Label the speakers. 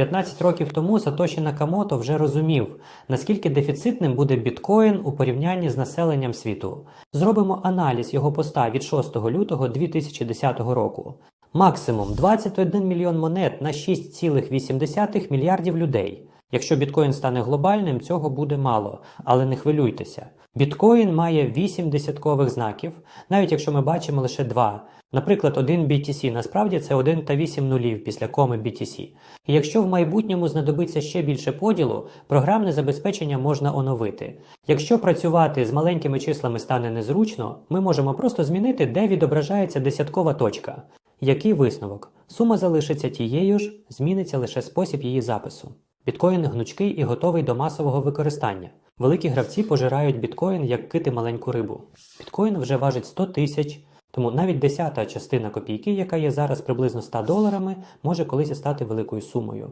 Speaker 1: 15 років тому Сатоші Накамото вже розумів, наскільки дефіцитним буде біткоін у порівнянні з населенням світу. Зробимо аналіз його поста від 6 лютого 2010 року. Максимум 21 мільйон монет на 6,8 мільярдів людей. Якщо біткоін стане глобальним, цього буде мало, але не хвилюйтеся. Біткоін має 8 десяткових знаків, навіть якщо ми бачимо лише 2. Наприклад, 1 BTC насправді це 1 та 8 нулів після коми BTC. І якщо в майбутньому знадобиться ще більше поділу, програмне забезпечення можна оновити. Якщо працювати з маленькими числами стане незручно, ми можемо просто змінити, де відображається десяткова точка. Який висновок? Сума залишиться тією ж, зміниться лише спосіб її запису. Біткоін гнучкий і готовий до масового використання. Великі гравці пожирають біткоін як кити маленьку рибу. Біткоін вже важить 100 тисяч, тому навіть десята частина копійки, яка є зараз приблизно 100 доларами, може колись стати великою сумою.